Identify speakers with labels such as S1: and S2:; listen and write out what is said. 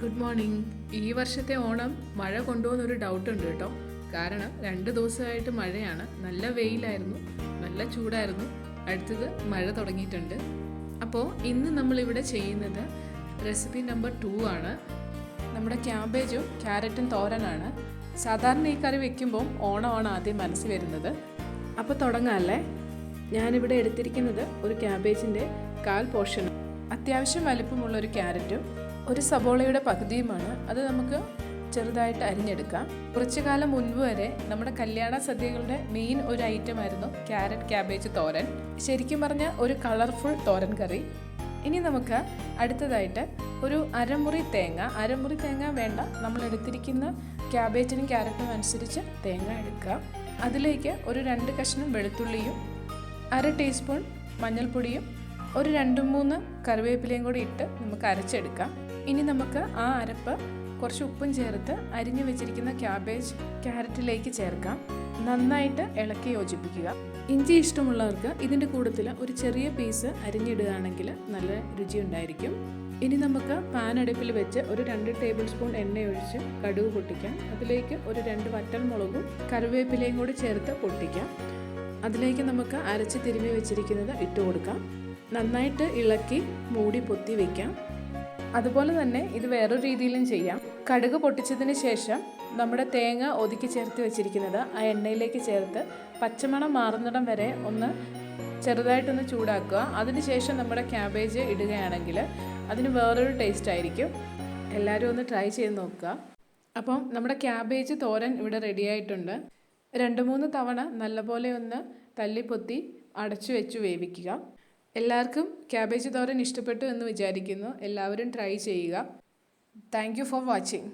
S1: Good morning ഈ വർഷത്തെ ഓണം മഴ കൊണ്ടുപോകുന്നൊരു ഡൗട്ട് ഉണ്ട് കേട്ടോ. കാരണം രണ്ട് ദിവസമായിട്ട് മഴയാണ്. നല്ല വെയിലായിരുന്നു. നല്ല ചൂടായിരുന്നു. അടുത്തത് മഴ തുടങ്ങിയിട്ടുണ്ട്. അപ്പോൾ ഇന്ന് നമ്മളിവിടെ ചെയ്യുന്നത് റെസിപ്പി നമ്പർ ടു ആണ്. നമ്മുടെ ക്യാബേജും ക്യാരറ്റും തോരനാണ്. സാധാരണ ഈ കറി വെക്കുമ്പോൾ ഓണമാണ് ആദ്യം മനസ്സിൽ വരുന്നത്. അപ്പോൾ തുടങ്ങാമല്ലേ ഞാനിവിടെ എടുത്തിരിക്കുന്നത് ഒരു ക്യാബേജിന്റെ കാൽ പോർഷൻ അത്യാവശ്യം വലിപ്പമുള്ള ഒരു ക്യാരറ്റും ഒരു സബോളയുടെ പകുതിയുമാണ്. അത് നമുക്ക് ചെറുതായിട്ട് അരിഞ്ഞെടുക്കാം. കുറച്ചു കാലം മുൻപ് വരെ നമ്മുടെ കല്യാണ സദ്യകളുടെ മെയിൻ ഒരു ഐറ്റം ആയിരുന്നു ക്യാരറ്റ് ക്യാബേജ് തോരൻ. ശരിക്കും പറഞ്ഞ ഒരു കളർഫുൾ തോരൻ കറി. ഇനി നമുക്ക് അടുത്തതായിട്ട് ഒരു അരമുറി തേങ്ങ. അരമുറി തേങ്ങ വേണ്ട. നമ്മൾ എടുത്തിരിക്കുന്ന ക്യാബേജിനും ക്യാരറ്റിനും അനുസരിച്ച് തേങ്ങ എടുക്കുക അതിലേക്ക് ഒരു രണ്ട് കഷ്ണം വെളുത്തുള്ളിയും അര ടീസ്പൂൺ മഞ്ഞൾപ്പൊടിയും ഒരു രണ്ട് മൂന്ന് കറിവേപ്പിലയും കൂടി ഇട്ട് നമുക്ക് അരച്ചെടുക്കാം. ഇനി നമുക്ക് ആ അരപ്പ് കുറച്ച് ഉപ്പും ചേർത്ത് അരിഞ്ഞു വെച്ചിരിക്കുന്ന ക്യാബേജ് ക്യാരറ്റിലേക്ക് ചേർക്കാം. നന്നായിട്ട് ഇളക്കി യോജിപ്പിക്കുക. ഇഞ്ചി ഇഷ്ടമുള്ളവർക്ക് ഇതിന്റെ കൂട്ടത്തിൽ ഒരു ചെറിയ പീസ് അരിഞ്ഞിടുകയാണെങ്കിൽ നല്ല രുചി ഉണ്ടായിരിക്കും. ഇനി നമുക്ക് പാൻ അടുപ്പിൽ വെച്ച് ഒരു രണ്ട് ടേബിൾ സ്പൂൺ എണ്ണ ഒഴിച്ച് കടുക് പൊട്ടിക്കാം. അതിലേക്ക് ഒരു രണ്ട് വറ്റൽമുളകും കറിവേപ്പിലയും കൂടി ചേർത്ത് പൊട്ടിക്കാം. അതിലേക്ക് നമുക്ക് അരച്ച് തിരുമ്മി വെച്ചിരിക്കുന്നത് ഇട്ട് കൊടുക്കാം. നന്നായിട്ട് ഇളക്കി മൂടി പൊത്തി വെക്കാം. അതുപോലെ തന്നെ ഇത് വേറൊരു രീതിയിലും ചെയ്യാം. കടുക് പൊട്ടിച്ചതിന് ശേഷം നമ്മുടെ തേങ്ങ ഒതുക്കി ചേർത്ത് വെച്ചിരിക്കുന്നത് ആ എണ്ണയിലേക്ക് ചേർത്ത് പച്ചമണം മാറുന്നിടം വരെ ഒന്ന് ചെറുതായിട്ടൊന്ന് ചൂടാക്കുക. അതിനുശേഷം നമ്മുടെ ക്യാബേജ് ഇടുകയാണെങ്കിൽ അതിന് വേറൊരു ടേസ്റ്റ് ആയിരിക്കും. എല്ലാവരും ഒന്ന് ട്രൈ ചെയ്ത് നോക്കുക. അപ്പം നമ്മുടെ ക്യാബേജ് തോരൻ ഇവിടെ റെഡിയായിട്ടുണ്ട് രണ്ട് മൂന്ന് തവണ നല്ലപോലെ ഒന്ന് തല്ലിപ്പൊത്തി അടച്ചു വെച്ച് വേവിക്കുക. എല്ലാവർക്കും ക്യാബേജ് തോരൻ ഇഷ്ടപ്പെട്ടു എന്ന് വിചാരിക്കുന്നു. എല്ലാവരും ട്രൈ ചെയ്യുക. Thank for watching